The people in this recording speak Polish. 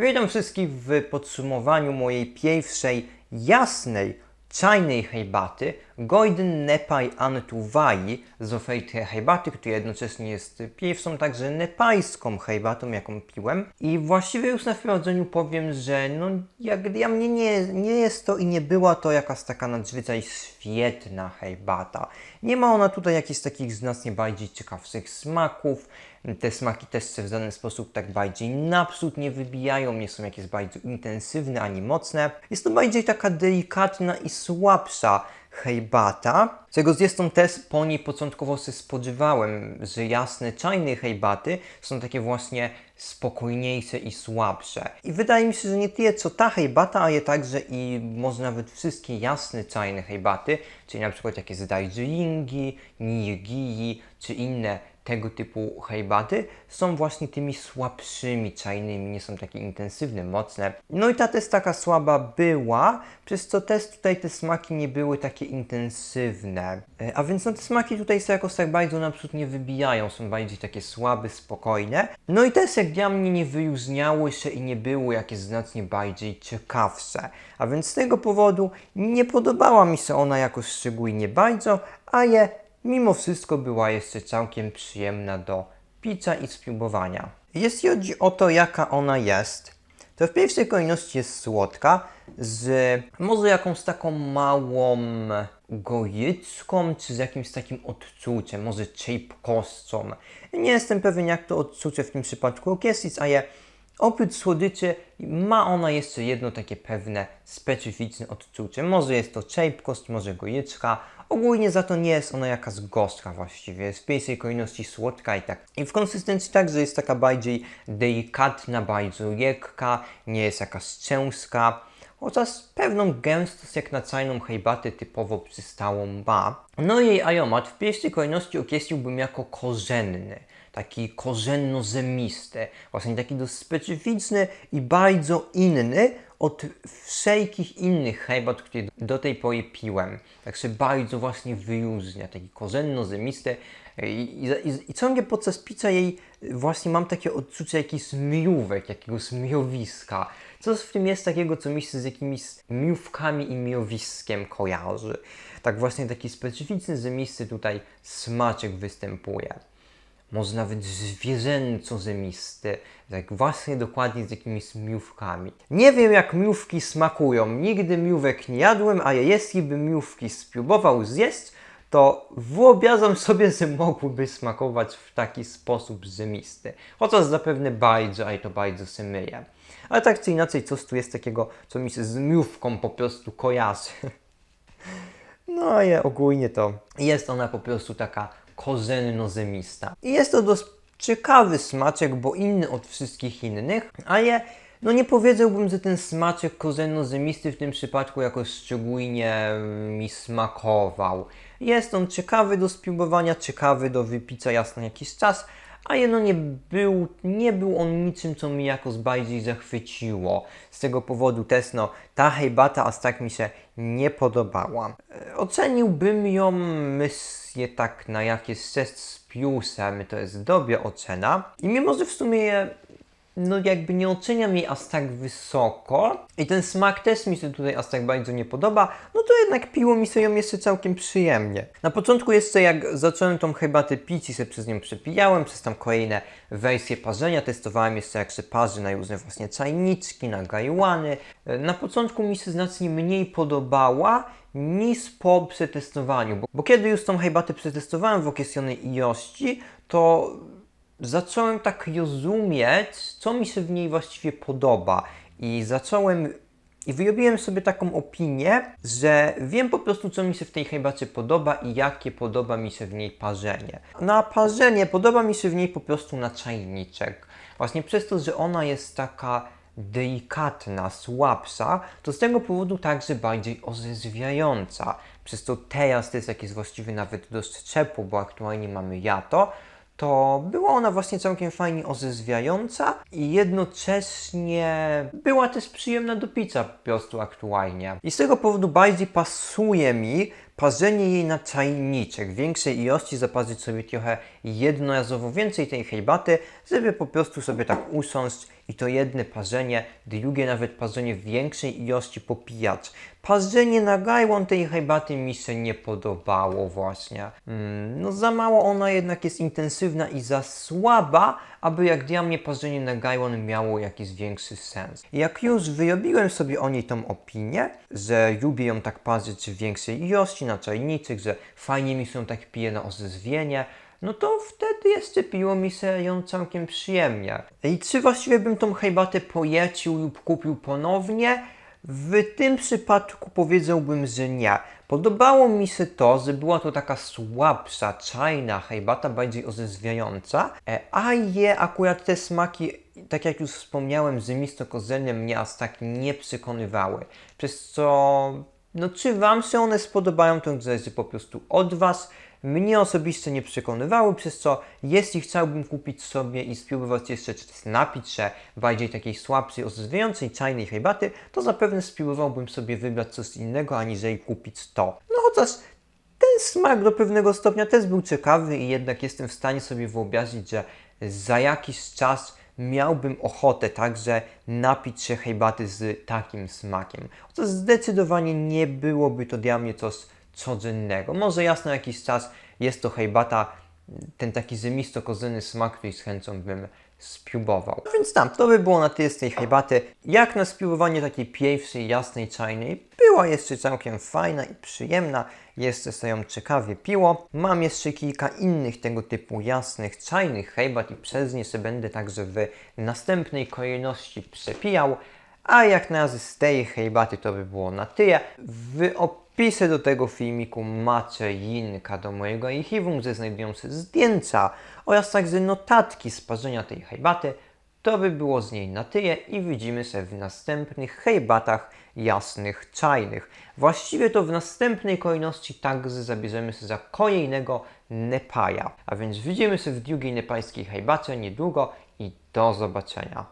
Witam wszystkich w podsumowaniu mojej pierwszej jasnej czajnej herbaty Golden Nepal Antuwai z oferty herbaty, która jednocześnie jest pierwszą także nepalską herbatą, jaką piłem. I właściwie już na wprowadzeniu powiem, że no jak dla mnie nie, nie jest to i nie była to jakaś taka nadzwyczaj świetna herbata. Nie ma ona tutaj jakichś takich znacznie bardziej ciekawszych smaków. Te smaki też się w żaden sposób tak bardziej naprzód nie wybijają, nie są jakieś bardzo intensywne ani mocne. Jest to bardziej taka delikatna i słabsza herbata, czego zresztą też po niej początkowo się spodziewałem, że jasne czajne herbaty są takie właśnie spokojniejsze i słabsze. I wydaje mi się, że nie tyle co ta herbata, ale także i może nawet wszystkie jasne czajne herbaty, czyli na przykład jakieś Darjeelingi, Nirgii czy inne tego typu herbaty są właśnie tymi słabszymi czajnymi, nie są takie intensywne, mocne. No i ta też taka słaba była, przez co też tutaj te smaki nie były takie intensywne. E, A więc no te smaki tutaj się jakoś tak bardzo naprzód nie wybijają, są bardziej takie słabe, spokojne. No i też jak dla mnie nie wyróżniały się i nie były jakieś znacznie bardziej ciekawsze. A więc z tego powodu nie podobała mi się ona jakoś szczególnie bardzo, ale mimo wszystko była jeszcze całkiem przyjemna do picia i spróbowania. Jeśli chodzi o to, jaka ona jest, to w pierwszej kolejności jest słodka, z może jakąś taką małą goryczką, czy z jakimś takim odczuciem, może czejpkostą. Nie jestem pewien, jak to odczucie w tym przypadku określić, ale oprócz słodyczy ma ona jeszcze jedno takie pewne specyficzne odczucie. Może jest to czejpkost, może goryczka. Ogólnie za to nie jest ona jakaś gorzka właściwie. Jest w pierwszej kolejności słodka i tak. I w konsystencji także jest taka bardziej delikatna, bardzo lekka, nie jest jakaś ciężka. Chociaż pewną gęstość jak na całą herbatę typowo przystałą ma. No jej aromat w pierwszej kolejności określiłbym jako korzenny taki korzenno-zemisty, właśnie taki dość specyficzny i bardzo inny od wszelkich innych herbat, które do tej pory piłem. Także bardzo właśnie wyróżnia, taki korzenno-zemisty i, i, i, i ciągle podczas picia jej właśnie mam takie odczucie jakichś mrówek, jakiegoś mrowiska. Co w tym jest takiego, co mi się z jakimiś mrówkami i mrowiskiem kojarzy. Tak właśnie taki specyficzny, zemisty tutaj smaczek występuje może nawet zwierzęco zemisty, tak właśnie dokładnie z jakimiś miówkami. Nie wiem jak miówki smakują, nigdy miówek nie jadłem, ale jeśli bym miówki spróbował zjeść, to wyobrażam sobie, że mogłyby smakować w taki sposób zemisty. Chociaż zapewne bardzo, ale to bardzo się. Ale tak czy inaczej, coś tu jest takiego, co mi się z miówką po prostu kojarzy. No ale ogólnie to jest ona po prostu taka korzenno-zemista. I jest to dość ciekawy smaczek, bo inny od wszystkich innych, ale no nie powiedziałbym, że ten smaczek korzenno-zemisty w tym przypadku jakoś szczególnie mi smakował. Jest on ciekawy do spróbowania, ciekawy do wypicia jasno jakiś czas, ale no nie był, nie był on niczym, co mi jakoś bardziej zachwyciło. Z tego powodu też no, ta herbata aż tak mi się nie podobała. E, Oceniłbym ją, myślę, tak na jakieś 6 z plusem, to jest dobra ocena. I mimo, że w sumie no jakby nie oceniam jej aż tak wysoko i ten smak też mi się tutaj aż tak bardzo nie podoba, no to jednak piło mi się ją jeszcze całkiem przyjemnie. Na początku jeszcze jak zacząłem tą herbatę pić i przez nią przepijałem, przez tam kolejne wersje parzenia, testowałem jeszcze jak się parzy na różne właśnie czajniczki, na gajłany. Na początku mi się znacznie mniej podobała niż po przetestowaniu, bo, bo kiedy już tą herbatę przetestowałem w określonej ilości, to zacząłem tak rozumieć, co mi się w niej właściwie podoba. I zacząłem i wyrobiłem sobie taką opinię, że wiem po prostu, co mi się w tej herbacie podoba i jakie podoba mi się w niej parzenie. Na parzenie podoba mi się w niej po prostu na czajniczek. Właśnie przez to, że ona jest taka delikatna, słabsza, to z tego powodu także bardziej orzeźwiająca. Przez to teraz to jest właściwie nawet dość ciepło, bo aktualnie mamy jato, to była ona właśnie całkiem fajnie orzeźwiająca i jednocześnie była też przyjemna do picia po prostu aktualnie. I z tego powodu bardziej pasuje mi parzenie jej na czajniczek, większej ilości, zaparzyć sobie trochę jednorazowo więcej tej herbaty, żeby po prostu sobie tak usiąść i to jedne parzenie, drugie nawet parzenie większej ilości popijać. Parzenie na gajłon tej herbaty mi się nie podobało właśnie. Mm, no za mało ona jednak jest intensywna i za słaba, aby jak dla mnie parzenie na gajłon miało jakiś większy sens. Jak już wyrobiłem sobie o niej tą opinię, że lubię ją tak parzyć w większej ilości na czajniczek, że fajnie mi ją tak pije na orzeźwienie, no to wtedy jeszcze piło mi się ją całkiem przyjemnie. I czy właściwie bym tą herbatę pojecił lub kupił ponownie? W tym przypadku powiedziałbym, że nie. Podobało mi się to, że była to taka słabsza, czajna herbata, bardziej orzeźwiająca, e, a je akurat te smaki, tak jak już wspomniałem, zymisto kozelne mnie aż tak nie przekonywały. Przez co, no czy Wam się one spodobają, to zależy po prostu od Was. Mnie osobiście nie przekonywały, przez co jeśli chciałbym kupić sobie i spróbować jeszcze napić się bardziej takiej słabszej, orzeźwiającej czajnej herbaty, to zapewne spróbowałbym sobie wybrać coś innego, aniżeli kupić to. No chociaż ten smak do pewnego stopnia też był ciekawy i jednak jestem w stanie sobie wyobrazić, że za jakiś czas miałbym ochotę także napić się herbaty z takim smakiem. Chociaż zdecydowanie nie byłoby to dla mnie coś codziennego. Może jasno jakiś czas jest to herbata, ten taki zemisto-kozyny smak, który z chęcią bym spróbował. No więc tam, to by było na tyle z tej herbaty. Jak na spróbowanie takiej pierwszej, jasnej, czajnej, była jeszcze całkiem fajna i przyjemna. Jeszcze sobie ją ciekawie piło. Mam jeszcze kilka innych tego typu jasnych, czajnych herbat i przez nie sobie będę także w następnej kolejności przepijał. A jak na razie z tej herbaty to by było na tyle. W opisie do tego filmiku macie linka do mojego archiwum, gdzie znajdują się zdjęcia oraz także notatki z tej herbaty. To by było z niej na tyle i widzimy się w następnych herbatach jasnych, czajnych. Właściwie to w następnej kolejności także zabierzemy się za kolejnego Nepaja. A więc widzimy się w drugiej nepalskiej herbacie niedługo i do zobaczenia.